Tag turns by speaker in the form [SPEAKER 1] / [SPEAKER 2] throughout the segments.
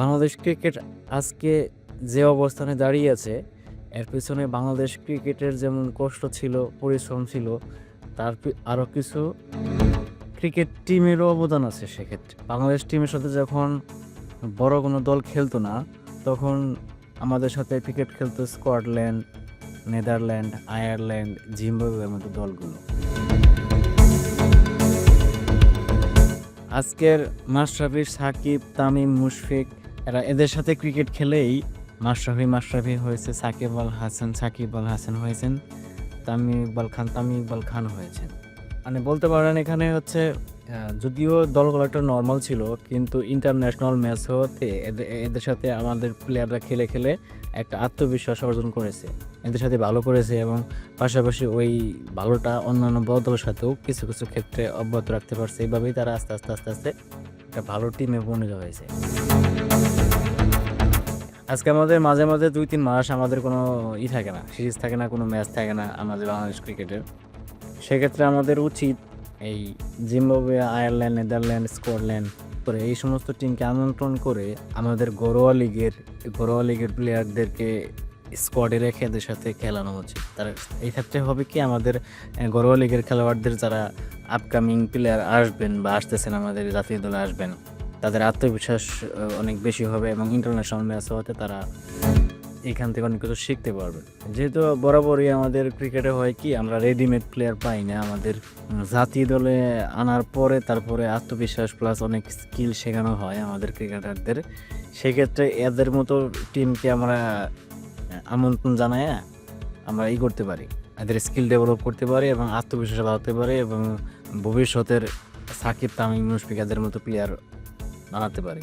[SPEAKER 1] Bangladesh cricket আজকে যে অবস্থানে দাঁড়িয়ে আছে, এর পিছনে বাংলাদেশ ক্রিকেটের যেমন কষ্ট ছিল, পরিশ্রম ছিল, তার আরও কিছু ক্রিকেট টিমেরও অবদান আছে সেক্ষেত্রে। বাংলাদেশ টিমের সাথে যখন বড় কোনো দল খেলতো না, তখন আমাদের সাথে ক্রিকেট খেলতো স্কটল্যান্ড, নেদারল্যান্ড, আয়ারল্যান্ড, জিম্বাবুয়ের মতো দলগুলো। আজকের মাশরাফি সাকিব, তামিম, মুশফিক এরা এদের সাথে ক্রিকেট খেলেই মাশরাফি মাশরাফি হয়েছে, সাকিব আল হাসান, সাকিব আল হাসান হয়েছেন, তামিম ইকবাল খান, তামিম ইকবাল খান হয়েছেন। মানে বলতে পারেন এখানে হচ্ছে যদিও দলগুলো একটা নর্মাল ছিল, কিন্তু ইন্টারন্যাশনাল ম্যাচ হতে এদের এদের সাথে আমাদের প্লেয়াররা খেলে খেলে একটা আত্মবিশ্বাস অর্জন করেছে। এদের সাথে ভালো করেছে এবং পাশাপাশি ওই ভালোটা অন্যান্য বড় দলের সাথেও কিছু কিছু ক্ষেত্রে অব্যাহত রাখতে পারছে। এইভাবেই তারা আস্তে আস্তে আস্তে আস্তে একটা ভালো টিমে পরিণত হয়েছে। আজকে আমাদের মাঝে মাঝে দুই, তিন মাস আমাদের কোনো ই থাকে না সিরিজ থাকে না, কোনো ম্যাচ থাকে না আমাদের বাংলাদেশ ক্রিকেটের সেক্ষেত্রে আমাদের উচিত এই জিম্বাবুয়ে, আয়ারল্যান্ড, নেদারল্যান্ড, স্কটল্যান্ড করে এই সমস্ত টিমকে আমন্ত্রণ করে আমাদের ঘরোয়া লিগের ঘরোয়া লিগের প্লেয়ারদেরকে স্কোয়াডে রেখে এদের সাথে খেলানো উচিত তার, এই ক্ষেত্রে হবে কি আমাদের ঘরোয়া লিগের খেলোয়াড়দের যারা আপকামিং প্লেয়ার আসবেন বা আসতেছেন আমাদের জাতীয় দলে আসবেন, তাদের আত্মবিশ্বাস অনেক বেশি হবে এবং ইন্টারন্যাশনাল ম্যাচ হতে তারা এখান থেকে অনেক কিছু শিখতে পারবে। যেহেতু বরাবরই আমাদের ক্রিকেটে হয় কি, আমরা রেডিমেড প্লেয়ার পাই না, আমাদের জাতীয় দলে আনার পরে তারপরে আত্মবিশ্বাস প্লাস অনেক স্কিল শেখানো হয় আমাদের ক্রিকেটারদের। সেক্ষেত্রে এদের মতো টিমকে আমরা আমন্ত্রণ জানায় আমরা ই করতে পারি, এদের স্কিল ডেভেলপ করতে পারি এবং আত্মবিশ্বাস বাড়াতে পারি এবং ভবিষ্যতের সাকিব তামিম মুশফিকাদের মতো প্লেয়ার বানাতে পারে।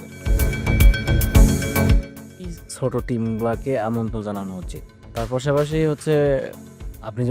[SPEAKER 1] ছোট টিমগুলোকে আমন্ত্রণ জানানো উচিত। তার পাশাপাশি হচ্ছে আপনি